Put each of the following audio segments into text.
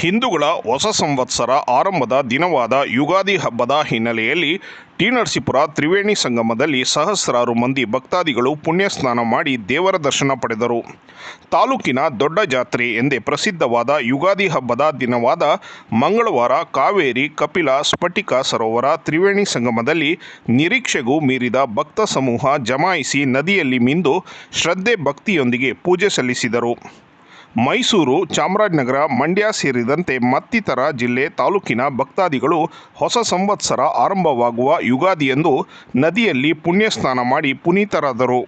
ಹಿಂದೂಗಳ ಹೊಸ ಸಂವತ್ಸರ ಆರಂಭದ ದಿನವಾದ ಯುಗಾದಿ ಹಬ್ಬದ ಹಿನ್ನೆಲೆಯಲ್ಲಿ ಟಿ ನರಸೀಪುರ ತ್ರಿವೇಣಿ ಸಂಗಮದಲ್ಲಿ ಸಹಸ್ರಾರು ಮಂದಿ ಭಕ್ತಾದಿಗಳು ಪುಣ್ಯ ಸ್ನಾನ ಮಾಡಿ ದೇವರ ದರ್ಶನ ಪಡೆದರು. ತಾಲೂಕಿನ ದೊಡ್ಡ ಜಾತ್ರೆ ಎಂದೇ ಪ್ರಸಿದ್ಧವಾದ ಯುಗಾದಿ ಹಬ್ಬದ ದಿನವಾದ ಮಂಗಳವಾರ ಕಾವೇರಿ, ಕಪಿಲ, ಸ್ಫಟಿಕ ಸರೋವರ ತ್ರಿವೇಣಿ ಸಂಗಮದಲ್ಲಿ ನಿರೀಕ್ಷೆಗೂ ಮೀರಿದ ಭಕ್ತ ಸಮೂಹ ಜಮಾಯಿಸಿ ನದಿಯಲ್ಲಿ ಮಿಂದು ಶ್ರದ್ಧೆ ಭಕ್ತಿಯೊಂದಿಗೆ ಪೂಜೆ ಸಲ್ಲಿಸಿದರು. ಮೈಸೂರು, ಚಾಮರಾಜನಗರ, ಮಂಡ್ಯ ಸೇರಿದಂತೆ ಮತ್ತಿತರ ಜಿಲ್ಲೆ ತಾಲೂಕಿನ ಭಕ್ತಾದಿಗಳು ಹೊಸ ಸಂವತ್ಸರ ಆರಂಭವಾಗುವ ಯುಗಾದಿಯಂದು ನದಿಯಲ್ಲಿ ಪುಣ್ಯ ಸ್ನಾನ ಮಾಡಿ ಪುನೀತರಾದರು.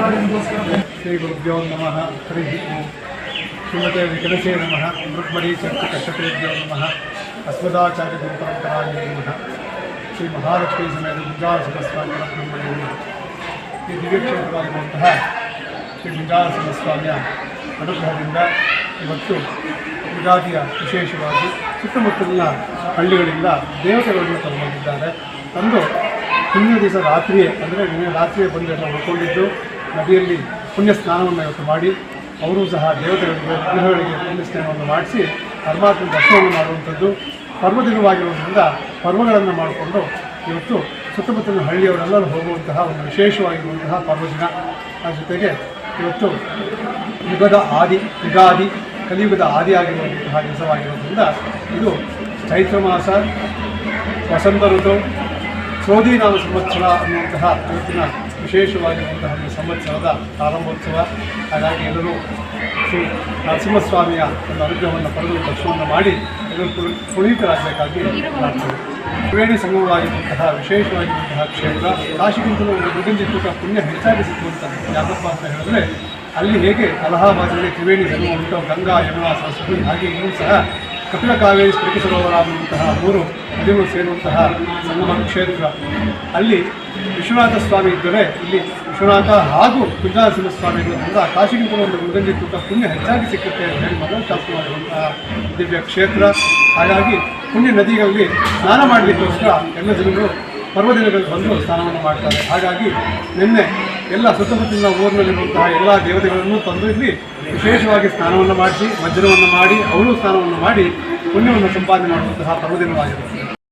ಶ್ರೀ ಗುರುಭ್ಯೋ ನಮಃ, ಹರಿ ಶ್ರೀಮತೆ ವಿಕಲಸೇ ನಮಃ ಮೃಗ್ಮಡಿ ಚರ್ಚ ಕಷ್ಟಪೇಭ್ಯೋ ನಮಃ, ಅಸ್ಮದಾಚಾರ್ಯ ಗುರುಪರಂಪರಾಯ ನಮಃ. ಶ್ರೀ ಮಹಾಲಕ್ಷ್ಮೀ ಸಮೇತ ಗುಂಜಾರ ಸಮಸ್ವಾಮಿ ಬ್ರಹ್ಮಣಿ ಈ ದಿವ್ಯಕ್ಷೇತ್ರವಾಗಿರುವಂತಹ ಶ್ರೀ ಗುಂಜಾರ ಸಮಸ್ವಾಮಿಯ ಅನುಗ್ರಹದಿಂದ ಇವತ್ತು ಯುಗಾದಿಯ ವಿಶೇಷವಾಗಿ ಸುತ್ತಮುತ್ತಲಿನ ಹಳ್ಳಿಗಳಿಂದ ದೇವತೆಗಳನ್ನು ತಂದುಕೊಂಡಿದ್ದಾರೆ ತಂದು ಹಿಂದಿನ ದಿವಸ ರಾತ್ರಿಯೇ, ಅಂದರೆ ನಿನ್ನೆ ರಾತ್ರಿಯೇ ಬಂದು ಉಳ್ಕೊಂಡಿದ್ದು ನದಿಯಲ್ಲಿ ಪುಣ್ಯ ಸ್ನಾನವನ್ನು ಇವತ್ತು ಮಾಡಿ, ಅವರು ಸಹ ದೇವತೆಗಳಿಗೆ, ಗೃಹಗಳಿಗೆ ಪುಣ್ಯ ಸ್ನಾನವನ್ನು ಮಾಡಿಸಿ ಪರಮಾತ್ಮ ದರ್ಶನವನ್ನು ಮಾಡುವಂಥದ್ದು, ಪರ್ವದಿನವಾಗಿರುವುದರಿಂದ ಪರ್ವಗಳನ್ನು ಮಾಡಿಕೊಂಡು ಇವತ್ತು ಸುತ್ತಮುತ್ತಲಿನ ಹಳ್ಳಿಯವರೆಲ್ಲರೂ ಹೋಗುವಂತಹ ಒಂದು ವಿಶೇಷವಾಗಿರುವಂತಹ ಪರ್ವದಿನ. ಆ ಜೊತೆಗೆ ಇವತ್ತು ಯುಗದ ಆದಿ, ಯುಗಾದಿ, ಕಲಿಯುಗದ ಆದಿಯಾಗಿರುವಂತಹ ದಿವಸವಾಗಿರುವುದರಿಂದ ಇದು ಚೈತ್ರ ಮಾಸ, ವಸಂತ ಋತು ಕ್ರೋಧಿ ನಾಮ ಸಂವತ್ಸರ ಅನ್ನುವಂತಹ ಇವತ್ತಿನ ವಿಶೇಷವಾಗಿರುವಂತಹ ಒಂದು ಸಂವತ್ಸರದ ಪ್ರಾರಂಭೋತ್ಸವ. ಹಾಗಾಗಿ ಎಲ್ಲರೂ ಶ್ರೀ ನರಸಿಂಹಸ್ವಾಮಿಯ ಒಂದು ಅನುಗ್ರಹವನ್ನು ಪಡೆದು ದರ್ಶನವನ್ನು ಮಾಡಿ, ಎಲ್ಲರೂ ಪುಳಿ ಪುನೀತರಾಗಬೇಕಾಗಿ ಪ್ರಾರ್ಥನೆ. ತ್ರಿವೇಣಿ ಸಂಗಮವಾಗಿರುವಂತಹ ವಿಶೇಷವಾಗಿರುವಂತಹ ಕ್ಷೇತ್ರ, ಕಾಶಿಗಿಂತಲೂ ಒಂದು ಮೃಗಂಜಿತ್ತುಕ ಪುಣ್ಯ ಹೆಚ್ಚಾಗಿ ಸಿಕ್ಕುವಂಥದ್ದು ಯಾಕಪ್ಪ ಅಂತ ಹೇಳಿದ್ರೆ, ಅಲ್ಲಿ ಹೇಗೆ ಅಲಹಾಬಾದಲ್ಲಿ ತ್ರಿವೇಣಿ ಸಂಗಮ ಉಂಟು, ಗಂಗಾ, ಯಮುನಾ, ಸರಸ್ವತಿ ಹಾಗೆ ಇನ್ನೂ ಸಹ ಕಪಿಲ ಕಾವೇರಿ ಅನ್ನುವಂತಹ ಮೂರು ನದಿಗಳು ಸೇರುವಂತಹ ಸಂಗಮ ಕ್ಷೇತ್ರ. ಅಲ್ಲಿ ವಿಶ್ವನಾಥ ಸ್ವಾಮಿ ಇದ್ದರೆ ಇಲ್ಲಿ ವಿಶ್ವನಾಥ ಹಾಗೂ ಕುಂಜಾನಸಿಂಹ ಸ್ವಾಮಿ ಇರುವುದರಿಂದ ಕಾಶಿಗಿಂತ ಒಂದು ಮೃಗಂಜಿ ಪುಣ್ಯ ಹೆಚ್ಚಾಗಿ ಸಿಕ್ಕುತ್ತೆ ಅಂತ ಹೇಳಿ ಮನೋಶಾಸ್ತ್ರವಾಗಿರುವಂತಹ ದಿವ್ಯ ಕ್ಷೇತ್ರ. ಹಾಗಾಗಿ ಪುಣ್ಯ ನದಿಗಳಲ್ಲಿ ಸ್ನಾನ ಮಾಡಲಿಕ್ಕೋಸ್ಕರ ಎಲ್ಲ ಜನರು ಪರ್ವದಿನಗಳು ಬಂದು ಸ್ನಾನವನ್ನು ಮಾಡ್ತಾರೆ. ಹಾಗಾಗಿ ನಿನ್ನೆ ಎಲ್ಲ ಸುತ್ತಮುತ್ತಲಿನ ಊರಿನಲ್ಲಿರುವಂತಹ ಎಲ್ಲ ದೇವತೆಗಳನ್ನು ತಂದು ಇಲ್ಲಿ ವಿಶೇಷವಾಗಿ ಸ್ನಾನವನ್ನು ಮಾಡಿಸಿ ವಜ್ರವನ್ನು ಮಾಡಿ, ಅವರು ಸ್ನಾನವನ್ನು ಮಾಡಿ ಪುಣ್ಯವನ್ನು ಸಂಪಾದನೆ ಮಾಡುವಂತಹ ಪರ್ವದಿನವಾಗಿರುತ್ತೆ.